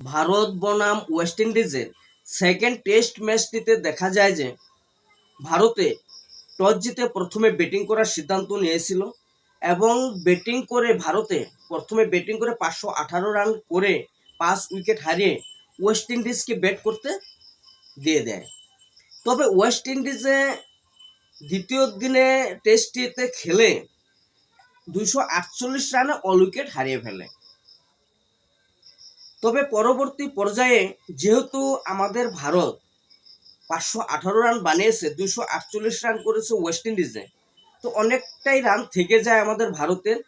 ভারত বনাম ওয়েস্ট ইন্ডিজের second test ম্যাচটিতে দেখা যায় যে ভারতে টস জিতে প্রথমে ব্যাটিং করার সিদ্ধান্ত নিয়েছিল এবং ব্যাটিং করে ভারতে প্রথমে ব্যাটিং করে পাঁচশো আঠারো রান করে পাঁচ উইকেট হারিয়ে ওয়েস্ট ইন্ডিজকে ব্যাট করতে দিয়ে দেয়। তবে ওয়েস্ট ইন্ডিজে দ্বিতীয় দিনে টেস্টটিতে খেলে দুইশো আটচল্লিশ রানে অল উইকেট হারিয়ে ফেলে। তবে পরবর্তী পর্যায়ে যেহেতু আমাদের ভারত পাঁচশো আঠারো রান বানিয়েছে দুশো আটচল্লিশ রান করেছে ওয়েস্ট ইন্ডিজে তো অনেকটাই রান থেকে যায় আমাদের ভারতের।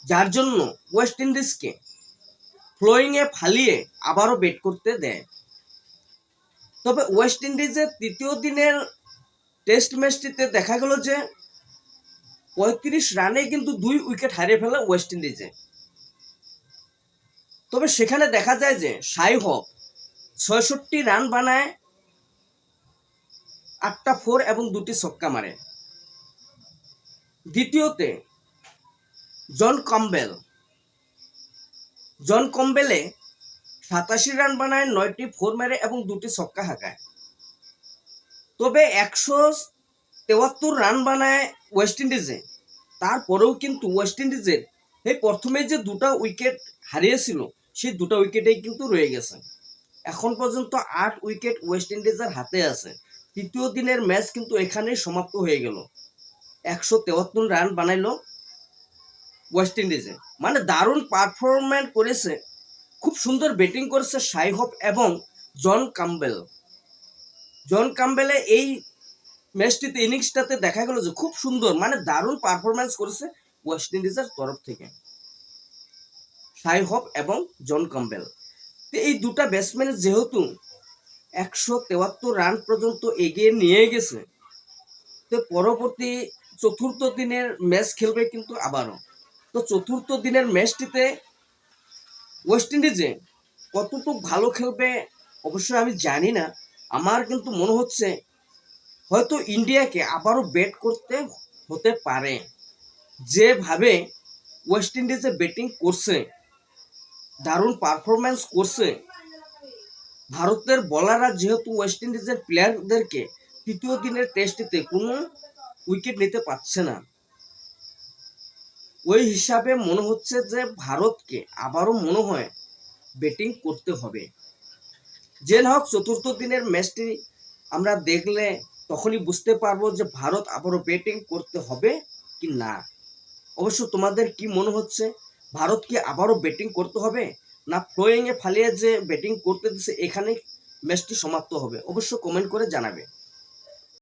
যার জন্য ওয়েস্ট ইন্ডিজকে ফ্লোয়িংয়ে ফালিয়ে আবারও বেট করতে দেয়। তবে ওয়েস্ট ইন্ডিজের তৃতীয় দিনের টেস্ট ম্যাচটিতে দেখা গেল যে পঁয়ত্রিশ রানে কিন্তু দুই উইকেট হারিয়ে ফেলে ওয়েস্ট ইন্ডিজে তবে সেখানে দেখা যায় যে সাই হক ছয়ষট্টি রান বানায়, আটটা ফোর এবং দুটি ছক্কা মারে। দ্বিতীয়তে, জন কম্বেল। জন কম্বেলে সাতাশি রান বানায়, নয়টি ফোর মেরে এবং দুটি ছক্কা হাঁকায়। তবে একশো তেয়াত্তর রান বানায় ওয়েস্ট ইন্ডিজে। তারপরেও কিন্তু ওয়েস্ট ইন্ডিজের এই প্রথমে যে দুটা উইকেট হারিয়েছিল সেই দুটো উইকেটেই কিন্তু রয়ে গেছে। এখন পর্যন্ত আট উইকেট ওয়েস্ট ইন্ডিজের হাতে আছে। তৃতীয় দিনের ম্যাচ কিন্তু এখানেই সমাপ্ত হয়ে গেল। একশো তেয়াত্তর রান বানাইলো ওয়েস্ট ইন্ডিজে। মানে দারুণ পারফরমেন্স করেছে। খুব সুন্দর ব্যাটিং করেছে সাইহপ এবং জন কাম্বেল। জন কাম্বেলে এই ম্যাচটিতে ইনিংসটাতে দেখা গেল যে খুব সুন্দর মানে দারুণ পারফরমেন্স করেছে ওয়েস্ট ইন্ডিজের তরফ থেকে। সাইহপ এবং জন কাম্বেল তো এই দুটা ব্যাটসম্যান যেহেতু একশো তেয়াত্তর রান পর্যন্ত এগিয়ে নিয়ে গেছে, তো পরবর্তী চতুর্থ দিনের ম্যাচ খেলবে কিন্তু আবারও। তো চতুর্থ দিনের ম্যাচটিতে ওয়েস্ট ইন্ডিজে কতটুকু ভালো খেলবে অবশ্যই আমি জানি না। আমার কিন্তু মনে হচ্ছে হয়তো ইন্ডিয়াকে আবারও ব্যাট করতে হতে পারে। যেভাবে ওয়েস্ট ইন্ডিজে ব্যাটিং করছে দারুণ পারফরমেন্স করছে। ভারতের বলাররা যেহেতু ওয়েস্ট ইন্ডিজের প্লেয়ারদেরকে তৃতীয় দিনের টেস্টটিতে কোনো উইকেট নিতে পারছে না। ওই হিসাবে মনে হচ্ছে যে ভারতকে আবারও মনে হয় ব্যাটিং করতে হবে। যে না হোক, চতুর্থ দিনের ম্যাচটি আমরা দেখলে তখনই বুঝতে পারব যে ভারত আবারও ব্যাটিং করতে হবে কি না। অবশ্য তোমাদের কি মনে হচ্ছে? ভারত কি আবারও ব্যাটিং করতে হবে? না ফ্লোয়িংয়ে ফালিয়ে যে ব্যাটিং করতে দিছে এখানে ম্যাচটি সমাপ্ত হবে? অবশ্য কমেন্ট করে জানাবে।